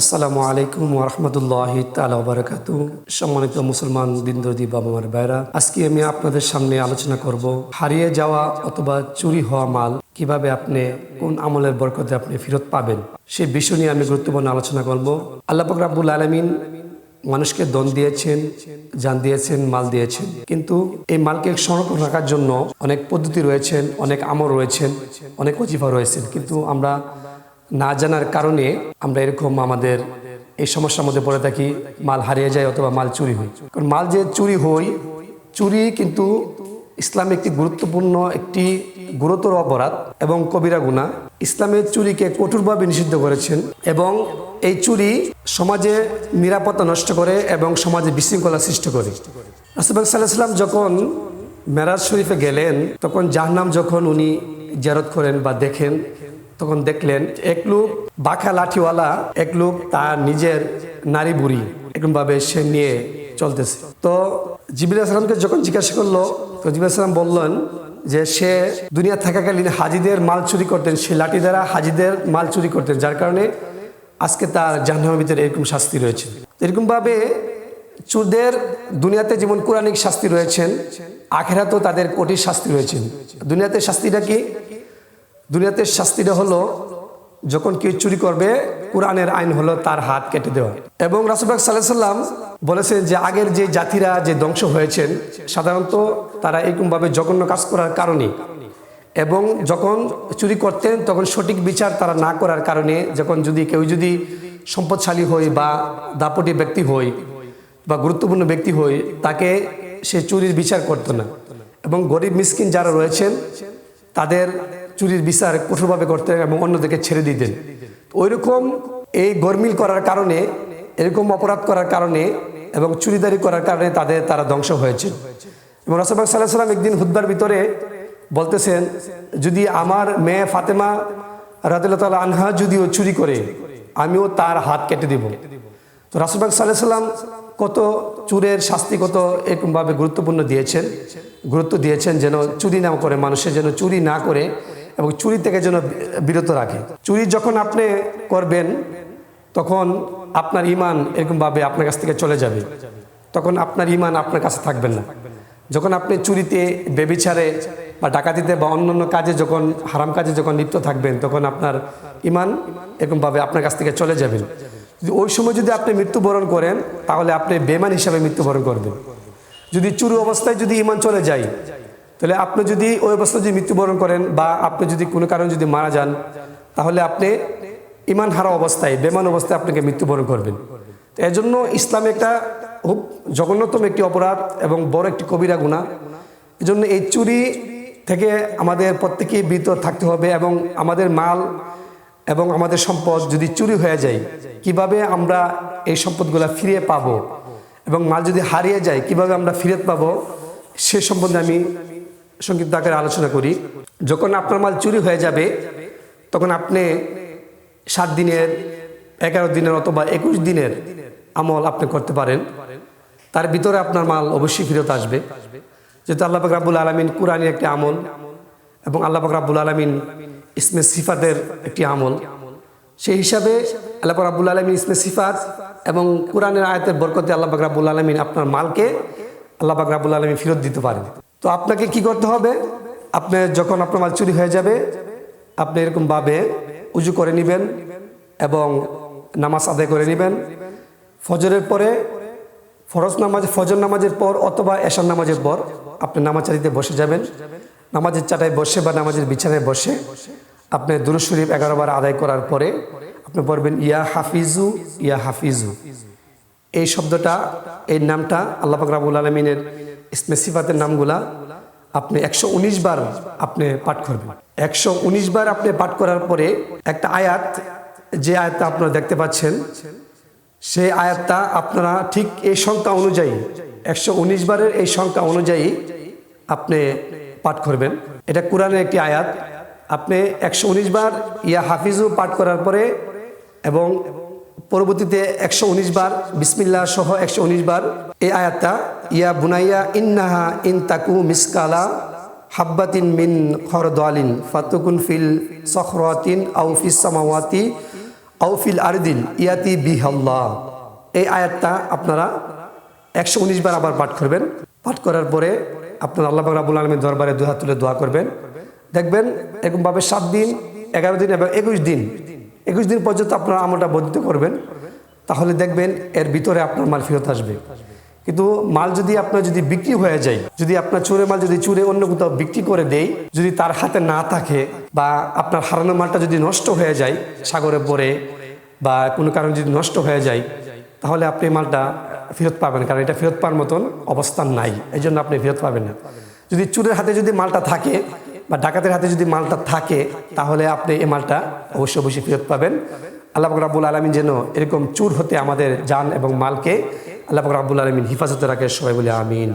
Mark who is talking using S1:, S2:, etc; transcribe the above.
S1: আসসালামু আলাইকুম ওরহমতুল্লাহ তালা সম্মানিত মুসলমান দিনদর্দি বাবা মার ভাইরা আজকে আমি আপনাদের সামনে আলোচনা করব হারিয়ে যাওয়া অথবা চুরি হওয়া মাল কীভাবে আপনি, কোন আমলের বরকতে আপনি ফেরত পাবেন সেই বিষয় নিয়ে আমি গুরুত্বপূর্ণ আলোচনা করব। আল্লাহ রাব্বুল আলমিন মানুষকে দন দিয়েছেন, জান দিয়েছেন, মাল দিয়েছেন। কিন্তু এই মালকে সংরক্ষণ রাখার জন্য অনেক পদ্ধতি রয়েছেন, অনেক আমল রয়েছেন, অনেক অজিফা রয়েছেন। কিন্তু আমরা না জানার কারণে আমরা এরকম আমাদের এই সমস্যার মধ্যে পড়ে থাকি, মাল হারিয়ে যায় অথবা মাল চুরি হয়। কারণ মাল যে চুরি হয়, চুরি কিন্তু ইসলামে একটি গুরুত্বপূর্ণ একটি গুরুতর অপরাধ এবং কবিরা গুণা। ইসলামের চুরিকে কঠোরভাবে নিষিদ্ধ করেছেন এবং এই চুরি সমাজে নিরাপত্তা নষ্ট করে এবং সমাজে বিশৃঙ্খলা সৃষ্টি করে। রাসুবাক সাল্লাহ সাল্লাম যখন মেরাজ শরীফে গেলেন, তখন জাহনাম যখন উনি জারত করেন বা দেখেন তখন দেখলেন এক লোক বাঁকা লাঠিওয়ালা, এক লোক তার নিজের নারী বুড়ি। এরকমভাবে সে নিয়ে চলতেছে। তো জিবিল আসলামকে যখন জিজ্ঞাসা করল, তো জিবিল আসলাম বললেন যে, সে দুনিয়া থাকাকালীন হাজিদের মাল চুরি করতেন, সে লাঠি দ্বারা হাজিদের মাল চুরি করতেন, যার কারণে আজকে তার জাহ্নামের ভিতরে এরকম শাস্তি রয়েছে। এরকমভাবে চুরদের দুনিয়াতে যেমন কোরআনিক শাস্তি রয়েছেন, আখেরাতেও তাদের কঠিন শাস্তি রয়েছেন দুনিয়াতে শাস্তিটা কি? দুনিয়াতে শাস্তিটা হলো যখন কেউ চুরি করবে, কোরআনের আইন হলো তার হাত কেটে দেওয়া। এবং রাসুবাক সাল্লাহ সাল্লাম বলেছেন যে আগের যে জাতিরা যে ধ্বংস হয়েছেন, সাধারণত তারা এরকমভাবে জঘন্য কাজ করার কারণে। এবং যখন চুরি করতেন, তখন সঠিক বিচার তারা না করার কারণে, যখন যদি কেউ যদি সম্পদশালী হয় বা দাপটি ব্যক্তি হয় বা গুরুত্বপূর্ণ ব্যক্তি হয় তাকে সে চুরির বিচার করতো না। এবং গরিব মিসকিন যারা রয়েছেন, তাদের চুরির বিচার কঠোরভাবে করতেন এবং অন্যদেরকে ছেড়ে দিতেন। ওই রকম এই গরমিল করার কারণে, এরকম অপরাধ করার কারণে এবং চুরিদারি করার কারণে তাদের, তারা ধ্বংস হয়েছে। এবং রসবাক সাল্লাহ সাল্লাম একদিন হুদ্বার ভিতরে বলতেছেন, যদি আমার মেয়ে ফাতেমা রাদিল্লা আনহা যদিও চুরি করে, আমিও তার হাত কেটে দিব। তো রাসুলবাগ সাল্লাহ সাল্লাম কত চুরের শাস্তি কত এরকমভাবে গুরুত্বপূর্ণ দিয়েছেন, গুরুত্ব দিয়েছেন যেন চুরি না করে, মানুষের যেন চুরি না করে এবং চুরি থেকে যেন বিরত রাখে। চুরি যখন আপনি করবেন, তখন আপনার ইমান এরকমভাবে আপনার কাছ থেকে চলে যাবে। তখন আপনার ইমান আপনার কাছে থাকবেন না। যখন আপনি চুরিতে, বেবিচারে বা ডাকাতিতে বা অন্যান্য কাজে যখন, হারাম কাজে যখন লিপ্ত থাকবেন, তখন আপনার ইমান এরকমভাবে আপনার কাছ থেকে চলে যাবেন যদি ওই সময় যদি আপনি মৃত্যুবরণ করেন, তাহলে আপনি বেমান হিসাবে মৃত্যুবরণ করবেন। যদি চুরি অবস্থায় যদি ইমান চলে যায় তাহলে আপনি যদি ওই অবস্থায় যদি মৃত্যুবরণ করেন বা আপনি যদি কোনো কারণে যদি মারা যান, তাহলে আপনি ইমান হারা অবস্থায় বেমান অবস্থায় আপনাকে মৃত্যুবরণ করবেন। তো এর জন্য ইসলামে একটা খুব জঘন্যতম একটি অপরাধ এবং বড় একটি কবিরা গুণা। এজন্য এই চুরি থেকে আমাদের প্রত্যেকেই বিরত থাকতে হবে এবং আমাদের মাল এবং আমাদের সম্পদ যদি চুরি হয়ে যায়, কীভাবে আমরা এই সম্পদগুলো ফিরিয়ে পাবো এবং মাল যদি হারিয়ে যায়, কীভাবে আমরা ফিরত পাবো, সে সম্বন্ধে আমি সংক্ষিপ্ত আকারে আলোচনা করি। যখন আপনার মাল চুরি হয়ে যাবে, তখন আপনি সাত দিনের, এগারো দিনের অথবা একুশ দিনের আমল আপনি করতে পারেন। তার ভিতরে আপনার মাল অবশ্যই ফিরত আসবে। যেহেতু আল্লাহ রাবুল আলমিন কোরআনের একটি আমল এবং আল্লাহ রাবুল আলমিন ইসমে সিফাতের একটি আমল। সেই হিসাবে আল্লাহ রাবুল আলমিন ইসমে সিফাত এবং কোরআনের আয়তের বরকতে আল্লাহ রাবুল আলমিন আপনার মালকে আল্লাহ রাবুল আলমিন ফেরত দিতে পারেন। তো আপনাকে কি করতে হবে? আপনি যখন আপনার মাল চুরি হয়ে যাবে, আপনি এরকমভাবে উজু করে নেবেন এবং নামাজ আদায় করে নেবেন। ফজরের পরে ফরজ নামাজ, ফজর নামাজের পর অথবা এশার নামাজের পর আপনি নামাজারিতে বসে যাবেন। নামাজের চাটায় বসে বা নামাজের বিছানায় বসে আপনি দুরু শরীফ এগারো বার আদায় করার পরে আপনি পড়বেন, ইয়া হাফিজু ইয়া হাফিজু। এই শব্দটা, এই নামটা আল্লাহ পাক রাবুল আলমিনের ইসমে সিফাতের নামগুলা আপনি একশো উনিশ বার আপনি পাঠ করবেন। একশো উনিশ বার আপনি পাঠ করার পরে একটা আয়াত, যে আয়াতটা আপনারা দেখতে পাচ্ছেন, সেই আয়াতটা আপনারা ঠিক এই সংখ্যা অনুযায়ী, একশো উনিশ বারের এই সংখ্যা অনুযায়ী আপনি পাঠ করবেন। এটা কোরআনের একটি আয়াত। আপনি একশো উনিশ বার ইয়া হাফিজু পাঠ করার পরে এবং পরবর্তীতে একশো উনিশ বার বিসমিল্লা সহ একশো উনিশ বার এই আয়াতটা, ইয়া বুনাইয়া ইন্নাহা ইন তাকু মিসকালা হাব্বাতিন মিন খরদালিন ফাতুকুন ফিল সখরাতিন আউ ফিস সামাওয়াতি আউফিল আরদিন ইয়াতি বিহাল্লাহ। এই আয়াতটা আপনারা একশো উনিশ বার আবার পাঠ করবেন। পাঠ করার পরে আপনার আল্লাহ রাবুল আলমীর দরবারে দুহাত তুলে দোয়া করবেন। দেখবেন এরকমভাবে সাত দিন, এগারো দিন এবং একুশ দিন একুশ দিন পর্যন্ত আপনার আমলটা বর্ধিত করবেন, তাহলে দেখবেন এর ভিতরে আপনার মাল ফেরত আসবে। কিন্তু মাল যদি আপনার যদি বিক্রি হয়ে যায়, যদি আপনার চোরে মাল যদি চুরে অন্য কোথাও বিক্রি করে দেয়, যদি তার হাতে না থাকে বা আপনার হারানো মালটা যদি নষ্ট হয়ে যায়, সাগরে পড়ে বা কোনো কারণে যদি নষ্ট হয়ে যায়, তাহলে আপনি মালটা ফেরত পাবেন, কারণ এটা ফেরত পাওয়ার মতন অবস্থান নাই এই জন্য আপনি ফেরত পাবেন না। যদি চুরের হাতে যদি মালটা থাকে বা ডাকাতের হাতে যদি মালটা থাকে, তাহলে আপনি এ মালটা অবশ্যই অবশ্যই ফেরত পাবেন। আল্লাহ রাবুল আলমিন যেন এরকম চুর হতে আমাদের যান এবং মালকে আল্লাহ রাবুল আলমিন হিফাজতে রাখে, সবাই বলে আমিন।